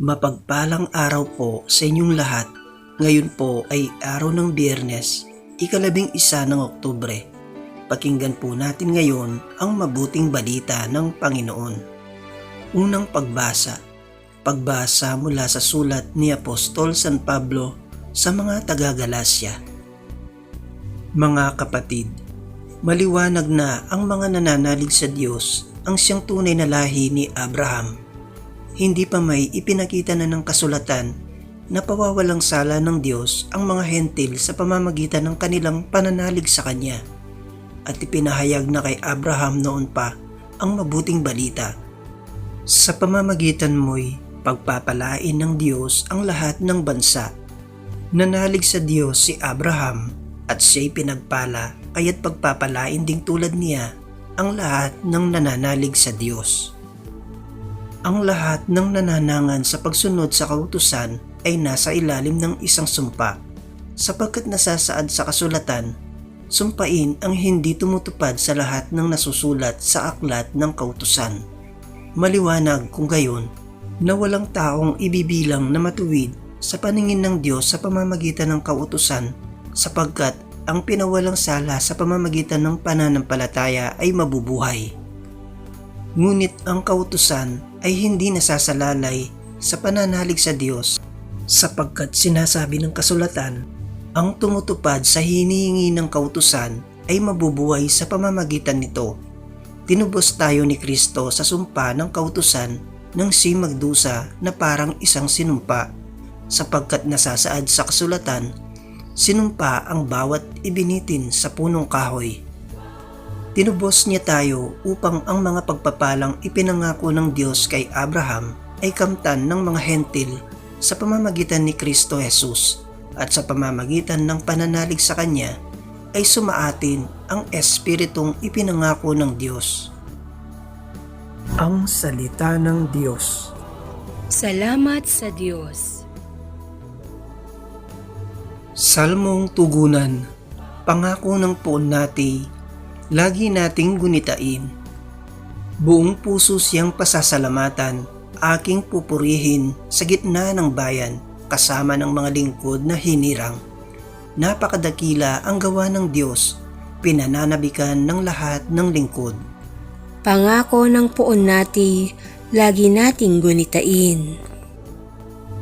Mapagpalang araw po sa inyong lahat. Ngayon po ay araw ng biyernes, ikalabing isa ng Oktubre. Pakinggan po natin ngayon ang mabuting balita ng Panginoon. Unang pagbasa. Pagbasa mula sa sulat ni Apostol San Pablo sa mga taga-Galasya. Mga kapatid, maliwanag na ang mga nananalig sa Diyos ang siyang tunay na lahi ni Abraham hindi pa may ipinakita na ng kasulatan na pawawalang sala ng Diyos ang mga hentil sa pamamagitan ng kanilang pananalig sa Kanya. At ipinahayag na kay Abraham noon pa ang mabuting balita. Sa pamamagitan mo'y pagpapalain ng Diyos ang lahat ng bansa. Nanalig sa Diyos si Abraham at siya'y pinagpala kaya't pagpapalain ding tulad niya ang lahat ng nananalig sa Diyos. Ang lahat ng nananangan sa pagsunod sa kautusan ay nasa ilalim ng isang sumpa sapagkat nasasaad sa kasulatan, sumpain ang hindi tumutupad sa lahat ng nasusulat sa aklat ng kautusan. Maliwanag kung gayon na walang taong ibibilang na matuwid sa paningin ng Diyos sa pamamagitan ng kautusan sapagkat ang pinawalang sala sa pamamagitan ng pananampalataya ay mabubuhay. Ngunit ang kautusan ay hindi nasasalalay sa pananalig sa Diyos sapagkat sinasabi ng kasulatan, ang tumutupad sa hinihingi ng kautusan ay mabubuhay sa pamamagitan nito. Tinubos tayo ni Kristo sa sumpa ng kautusan ng si magdusa na parang isang sinumpa sapagkat nasasaad sa kasulatan, sinumpa ang bawat ibinitin sa punong kahoy Tinubos niya tayo upang ang mga pagpapalang ipinangako ng Diyos kay Abraham ay kamtan ng mga hentil sa pamamagitan ni Kristo Jesus at sa pamamagitan ng pananalig sa Kanya ay sumaatin ang Espiritong ipinangako ng Diyos. Ang Salita ng Diyos Salamat sa Diyos. Salmong Tugunan Pangako ng poon nati lagi nating gunitain. Buong puso siyang pasasalamatan, aking pupurihin sa gitna ng bayan kasama ng mga lingkod na hinirang. Napakadakila ang gawa ng Diyos, pinananabikan ng lahat ng lingkod. Pangako ng poon nati, lagi nating gunitain.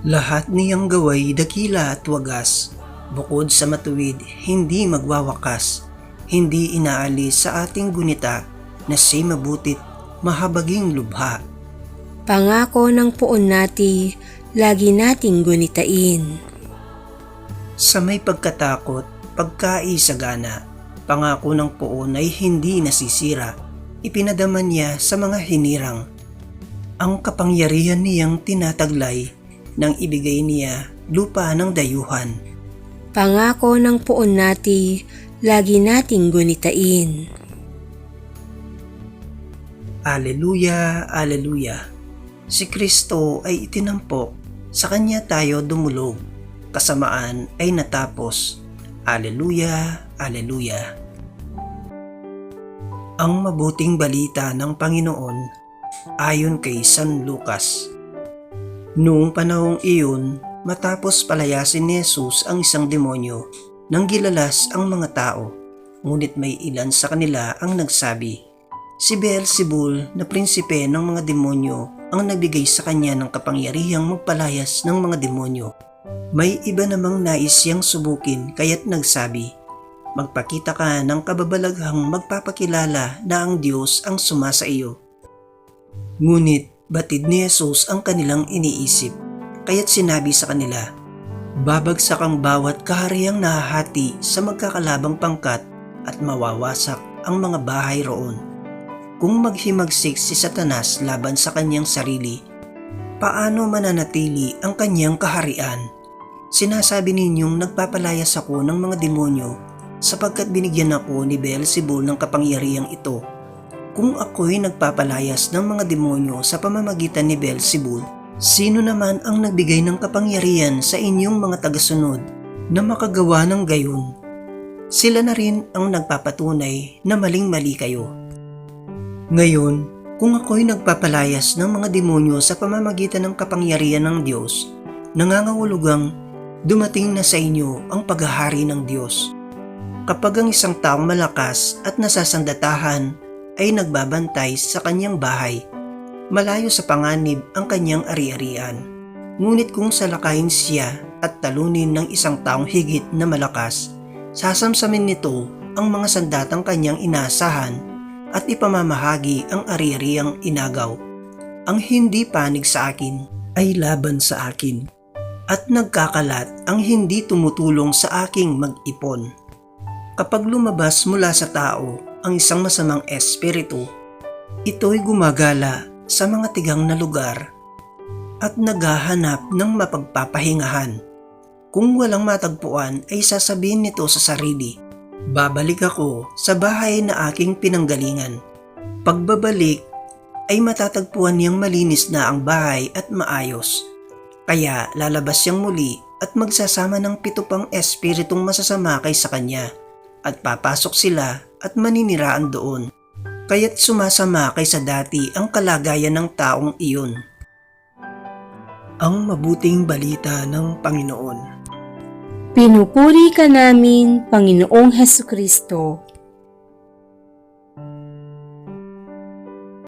Lahat niyang gaway dakila at wagas, bukod sa matuwid, hindi magwawakas hindi inaalis sa ating gunita na si mabutit mahabaging lubha. Pangako ng poon nati, lagi nating gunitain. Sa may pagkatakot, pagkaisagana, pangako ng poon ay hindi nasisira. Ipinadaman niya sa mga hinirang. Ang kapangyarihan niyang tinataglay nang ibigay niya lupa ng dayuhan. Pangako ng poon nati, lagi nating gunitain. Aleluya, Aleluya. Si Kristo ay itinampok, sa Kanya tayo dumulog, kasamaan ay natapos. Aleluya, Aleluya. Ang mabuting balita ng Panginoon ayon kay San Lucas. Noong panahong iyon, matapos palayasin ni Jesus ang isang demonyo, nang gilalas ang mga tao, ngunit may ilan sa kanila ang nagsabi, Si Beelzebul na prinsipe ng mga demonyo ang nagbigay sa kanya ng kapangyarihang magpalayas ng mga demonyo. May iba namang nais siyang subukin kaya't nagsabi, Magpakita ka ng kababalaghang magpapakilala na ang Diyos ang sumasa iyo. Ngunit batid ni Jesus ang kanilang iniisip, kaya't sinabi sa kanila, Babagsak ang bawat kahariang nahahati sa magkakalabang pangkat at mawawasak ang mga bahay roon. Kung maghimagsik si Satanas laban sa kanyang sarili, paano mananatili ang kanyang kaharian? Sinasabi ninyong nagpapalayas ako ng mga demonyo sapagkat binigyan ako ni Beelzebul ng kapangyarihang ito. Kung ako'y nagpapalayas ng mga demonyo sa pamamagitan ni Beelzebul, Sino naman ang nagbigay ng kapangyarihan sa inyong mga tagasunod na makagawa ng gayon? Sila na rin ang nagpapatunay na maling-mali kayo. Ngayon, Kung ako'y nagpapalayas ng mga demonyo sa pamamagitan ng kapangyarihan ng Diyos, nangangahulugang dumating na sa inyo ang paghahari ng Diyos. Kapag ang isang taong malakas at nasasandatahan ay nagbabantay sa kanyang bahay, malayo sa panganib ang kanyang ari-arian. Ngunit kung salakayin siya at talunin ng isang taong higit na malakas, sasamsamin nito ang mga sandatang kanyang inasahan at ipamamahagi ang ari-ariang inagaw. Ang hindi panig sa akin ay laban sa akin at nagkakalat ang hindi tumutulong sa aking mag-ipon. Kapag lumabas mula sa tao ang isang masamang espiritu, ito'y gumagala sa mga tigang na lugar at naghahanap ng mapagpapahingahan. Kung walang matagpuan ay sasabihin nito sa sarili, babalik ako sa bahay na aking pinanggalingan. Pagbabalik ay matatagpuan niyang malinis na ang bahay at maayos. Kaya lalabas siyang muli at magsasama ng pito pang espiritong masasama kay sa kanya at papasok sila at maniniraan doon. Kaya't sumasama kay sa dati ang kalagayan ng taong iyon. Ang mabuting balita ng Panginoon. Pinupuri ka namin, Panginoong Heso Kristo.